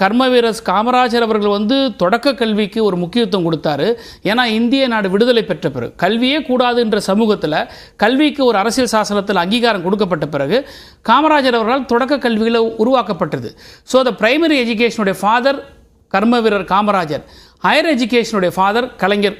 கர்ம வீரர் காமராஜர் அவர்கள் வந்து தொடக்க கல்விக்கு ஒரு முக்கியத்துவம் கொடுத்தாரு. ஏன்னா இந்திய நாடு விடுதலை பெற்ற பிறகு கல்வியே கூடாதுன்ற சமூகத்தில் கல்விக்கு ஒரு அரசியல் சாசனத்தில் அங்கீகாரம் கொடுக்கப்பட்ட பிறகு காமராஜர் அவர்களால் தொடக்க கல்விகளை உருவாக்கப்பட்டது. ஸோ த பிரைமரி எஜுகேஷனுடைய ஃபாதர் கர்ம வீரர் காமராஜர் ஹையர் எஜுகேஷனுடைய ஃபாதர் கலைஞர்.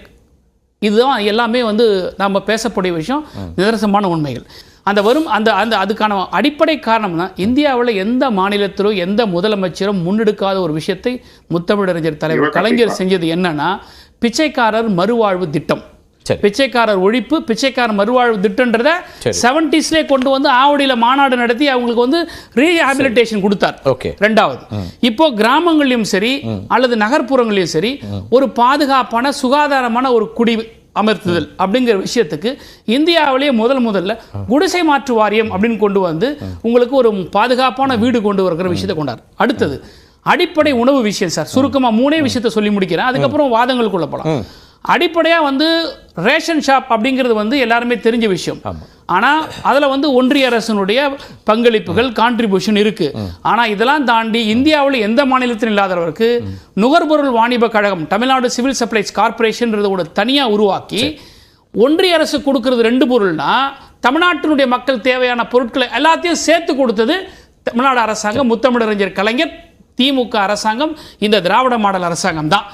இதுதான் எல்லாமே வந்து நம்ம பேசக்கூடிய விஷயம் நிதர்சனமான உண்மைகள். அந்த வரும் அந்த அந்த அதுக்கான அடிப்படை காரணம் தான் இந்தியாவில் எந்த மாநிலத்திலும் எந்த முதலமைச்சரும் முன்னெடுக்காத ஒரு விஷயத்தை முத்தமிழறிஞர் தலைவர் கலைஞர் செஞ்சது என்னன்னா பிச்சைக்காரர் மறுவாழ்வு திட்டம். சரி. பிச்சைக்காரர் ஒழிப்பு பிச்சைக்காரர் மறுவாழ்வு திட்டன்றத செவன்டிஸ்லேயே கொண்டு வந்து ஆவடியில் மாநாடு நடத்தி அவங்களுக்கு வந்து ரீஹாபிலிட்டேஷன் கொடுத்தார். ஓகே. ரெண்டாவது இப்போ கிராமங்களையும் சரி அல்லது நகர்ப்புறங்களையும் சரி ஒரு பாதுகாப்பான சுகாதாரமான ஒரு குடி அமர்த்துதல் அப்படிங்கிற விஷயத்துக்கு இந்தியாவிலேயே முதல் முதல்ல குடிசை மாற்று வாரியம் அப்படின்னு கொண்டு வந்து உங்களுக்கு ஒரு பாதுகாப்பான வீடு கொண்டு வருகிற விஷயத்தை கொண்டார். அடுத்தது அடிப்படை உணவு விஷயம் சார். சுருக்கமா மூணே விஷயத்தை சொல்லி முடிக்கிறேன். அதுக்கப்புறம் வாதங்களுக்குள்ள போலாம் அடிப்படையா வந்து ரேஷன் ஷாப் அப்படிங்கிறது வந்து எல்லாருமே தெரிஞ்ச விஷயம். ஆனா அதுல வந்து ஒன்றிய அரசினுடைய பங்களிப்புகள் கான்ட்ரிபியூஷன் இருக்கு. ஆனா இதெல்லாம் தாண்டி இந்தியாவில் எந்த மாநிலத்திலும் இல்லாதவருக்கு நுகர்பொருள் வாணிப கழகம் தமிழ்நாடு சிவில் சப்ளைஸ் கார்பரேஷன் ஒரு தனியா உருவாக்கி ஒன்றிய அரசு கொடுக்கிறது ரெண்டு பொருள்னா தமிழ்நாட்டினுடைய மக்கள் தேவையான பொருட்களை எல்லாத்தையும் சேர்த்து கொடுத்தது தமிழ்நாடு அரசாங்கம். முத்தமிழறிஞர் கலைஞர் திமுக அரசாங்கம் இந்த திராவிட மாடல் அரசாங்கம் தான்.